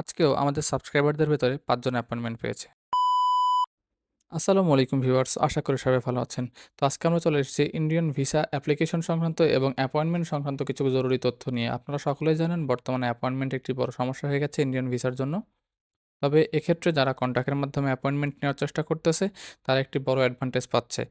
আজকেও আমাদের সাবস্ক্রাইবারদের ভেতরে পাঁচজন অ্যাপয়েন্টমেন্ট পেয়েছে। আসসালামু আলাইকুম ভিউয়ার্স, আশা করি সবাই ভালো আছেন। তো আজকে আমরা চলে এসেছি ইন্ডিয়ান ভিসা অ্যাপ্লিকেশন সংক্রান্ত এবং অ্যাপয়েন্টমেন্ট সংক্রান্ত কিছু জরুরি তথ্য নিয়ে। আপনারা সকলেই জানেন বর্তমানে অ্যাপয়েন্টমেন্ট একটি বড় সমস্যা হয়ে গেছে ইন্ডিয়ান ভিসার জন্য। তবে এক্ষেত্রে যারা কন্ট্যাক্টের মাধ্যমে অ্যাপয়েন্টমেন্ট নেওয়ার চেষ্টা করতেছে, তারা একটি বড় অ্যাডভান্টেজ পাচ্ছে।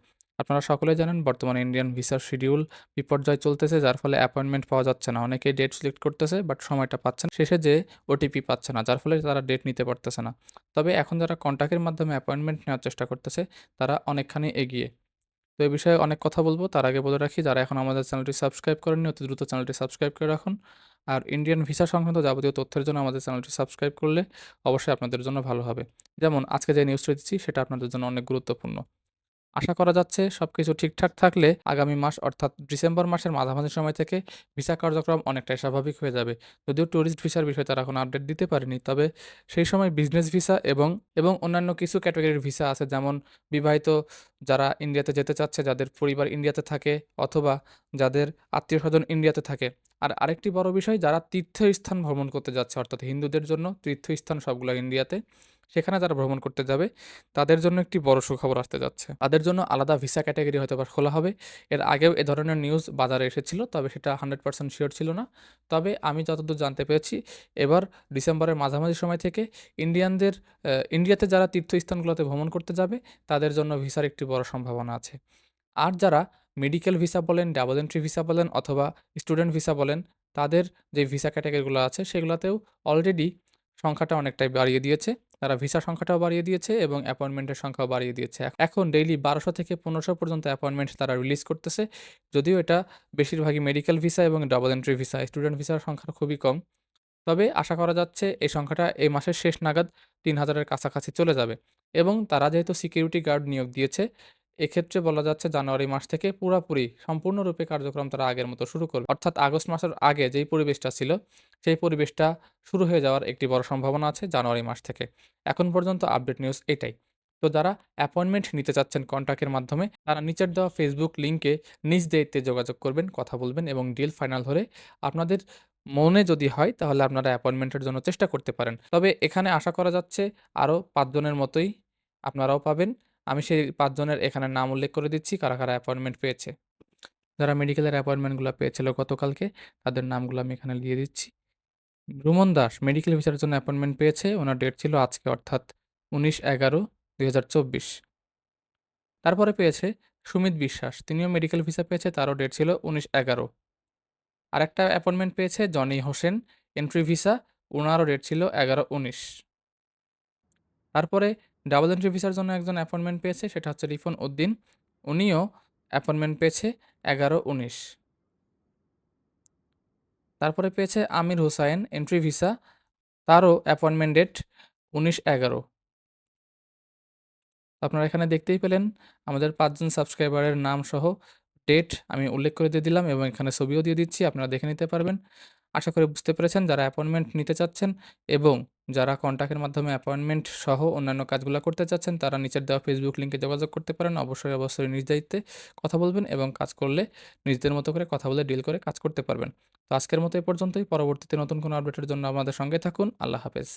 আপনারা সকলেই জানেন বর্তমানে ইন্ডিয়ান ভিসার শিডিউল বিপর্যয় চলতেছে যার ফলে অ্যাপয়েন্টমেন্ট পাওয়া যাচ্ছে না। অনেকেই ডেট সিলেক্ট করতেছে বাট সময়টা পাচ্ছে না। শেষে যেয়ে ওটিপি পাচ্ছে না যার ফলে তারা ডেট নিতে পারতেছে না। তবে এখন যারা কন্ট্যাক্টের মাধ্যমে অ্যাপয়েন্টমেন্ট নেওয়ার চেষ্টা করতেছে, তারা অনেকখানি এগিয়ে। তো এ বিষয়ে অনেক কথা বলব। তার আগে বলে রাখি যারা এখন আমাদের চ্যানেলটি সাবস্ক্রাইব করেননি অতি দ্রুত চ্যানেলটি সাবস্ক্রাইব করে রাখুন। আর ইন্ডিয়ান ভিসা সংক্রান্ত যাবতীয় তথ্যের জন্য আমাদের চ্যানেলটি সাবস্ক্রাইব করলে অবশ্যই আপনাদের জন্য ভালো হবে। যেমন আজকে যে নিউজটা দিচ্ছি সেটা আপনাদের জন্য অনেক গুরুত্বপূর্ণ। আশা করা যাচ্ছে সবকিছু ঠিকঠাক থাকলে আগামী মাস অর্থাৎ ডিসেম্বর মাসের মাঝামাঝি সময় থেকে ভিসা কার্যক্রম অনেকটাই স্বাভাবিক হয়ে যাবে। যদিও ট্যুরিস্ট ভিসার বিষয়ে তারা এখনও আপডেট দিতে পারেনি। তবে সেই সময় বিজনেস ভিসা এবং, এবং অন্যান্য কিছু ক্যাটেগরির ভিসা আছে যেমন বিবাহিত যারা ইন্ডিয়াতে যেতে চাচ্ছে, যাদের পরিবার ইন্ডিয়াতে থাকে অথবা যাদের আত্মীয় স্বজন ইন্ডিয়াতে থাকে। আর আরেকটি বড় বিষয় যারা তীর্থস্থান ভ্রমণ করতে যাচ্ছে অর্থাৎ হিন্দুদের জন্য তীর্থস্থান সবগুলো ইন্ডিয়াতে। সেখানে যারা ভ্রমণ করতে যাবে তাদের জন্য একটি বড় সুখবর আসতে যাচ্ছে। তাদের জন্য আলাদা ভিসা ক্যাটাগরি হয়তো হয়তোবা খোলা হবে। এর আগেও এ ধরনের নিউজ বাজারে এসেছিল তবে সেটা 100% শিওর ছিল না। তবে আমি যতদূর জানতে পেরেছি এবার ডিসেম্বরের মাঝামাঝি সময় থেকে ইন্ডিয়ানদের ইন্ডিয়াতে যারা তীর্থস্থানগুলোতে ভ্রমণ করতে যাবে তাদের জন্য ভিসার একটি বড় সম্ভাবনা আছে। আর যারা মেডিকেল ভিসা বলেন, ডাবল এন্ট্রি ভিসা বলেন অথবা স্টুডেন্ট ভিসা বলেন, তাদের যে ভিসা ক্যাটাগরিগুলো আছে সেগুলোতেও অলরেডি সংখ্যাটা অনেকটাই বাড়িয়ে দিয়েছে। তারা ভিসা সংখ্যাটাও বাড়িয়ে দিয়েছে এবং অ্যাপয়েন্টমেন্টের সংখ্যাও বাড়িয়ে দিয়েছে। এখন ডেইলি বারোশো থেকে পনেরোশো পর্যন্ত অ্যাপয়েন্টমেন্ট তারা রিলিজ করতেছে। যদিও এটা বেশিরভাগই মেডিকেল ভিসা এবং ডাবল এন্ট্রি ভিসা, স্টুডেন্ট ভিসার সংখ্যা খুবই কম। তবে আশা করা যাচ্ছে এই সংখ্যাটা এই মাসের শেষ নাগাদ তিন হাজারের কাছাকাছি চলে যাবে এবং তারা যেহেতু সিকিউরিটি গার্ড নিয়োগ দিয়েছে, এক্ষেত্রে বলা যাচ্ছে জানুয়ারি মাস থেকে পুরাপুরি সম্পূর্ণরূপে কার্যক্রম তারা আগের মতো শুরু করবে। অর্থাৎ আগস্ট মাসের আগে যেই পরিবেশটা ছিল, সেই পরিবেশটা শুরু হয়ে যাওয়ার একটি বড় সম্ভাবনা আছে জানুয়ারি মাস থেকে। এখন পর্যন্ত আপডেট নিউজ এটাই। তো যারা অ্যাপয়েন্টমেন্ট নিতে চাচ্ছেন কন্ট্যাক্টের মাধ্যমে তারা নিচের দেওয়া ফেসবুক লিঙ্কে নিজ দায়িত্বে যোগাযোগ করবেন, কথা বলবেন এবং ডিল ফাইনাল হলে আপনাদের মনে যদি হয় তাহলে আপনারা অ্যাপয়েন্টমেন্টের জন্য চেষ্টা করতে পারেন। তবে এখানে আশা করা যাচ্ছে আরও পাঁচজনের মতোই আপনারাও পাবেন। আমি সেই পাঁচজনের এখানে নাম উল্লেখ করে দিচ্ছি কারা, কারা অ্যাপয়েন্টমেন্ট পেয়েছে। যারা মেডিকেলের অ্যাপয়েন্টমেন্টগুলো পেয়েছিল গতকালকে তাদের নামগুলো আমি এখানে দিয়ে দিচ্ছি। রুমন দাস মেডিকেল ভিসার জন্য অ্যাপয়েন্টমেন্ট পেয়েছে। ওনার ডেট ছিল আজকে অর্থাৎ ১৯/১১/২০২৪ তারপরে পেয়েছে সুমিত বিশ্বাস। তিনিও মেডিকেল ভিসা পেয়েছে তারও ডেট ছিল ১৯/১১ আরেকটা অ্যাপয়েন্টমেন্ট পেয়েছে জনি হোসেন এন্ট্রি ভিসা, ওনারও ডেট ছিল ১১/১৯ তারপরে ডাবল এন্ট্রি ভিসার জন্য একজন অ্যাপয়েন্টমেন্ট পেয়েছে সেটা হচ্ছে রিফন উদ্দিন। উনিও অ্যাপয়েন্টমেন্ট পেয়েছে ১১/১৯ তারপরে পেয়েছে আমির হোসাইন এন্ট্রি ভিসা, তারও অ্যাপয়েন্টমেন্ট ডেট ১৯/১১ আপনারা এখানে দেখতেই পেলেন আমাদের পাঁচজন সাবস্ক্রাইবারের নাম সহ ডেট আমি উল্লেখ করে দিয়ে দিলাম এবং এখানে ছবিও দিয়ে দিচ্ছি আপনারা দেখে নিতে পারবেন। আশা করি বুঝতে পেরেছেন যারা অ্যাপয়েন্টমেন্ট নিতে চাচ্ছেন এবং যারা কন্ট্যাক্টের মাধ্যমে অ্যাপয়েন্টমেন্ট সহ অন্যান্য কাজগুলো করতে চাচ্ছেন তারা নিচের দেওয়া ফেসবুক লিঙ্কে যোগাযোগ করতে পারেন। অবশ্যই, অবশ্যই নিজ দায়িত্বে কথা বলবেন এবং কাজ করলে নিজেদের মতো করে কথা বলে ডিল করে কাজ করতে পারবেন। তো আজকের মতো এ পর্যন্তই। পরবর্তীতে নতুন কোনো আপডেটের জন্য আমাদের সঙ্গে থাকুন। আল্লাহ হাফেজ।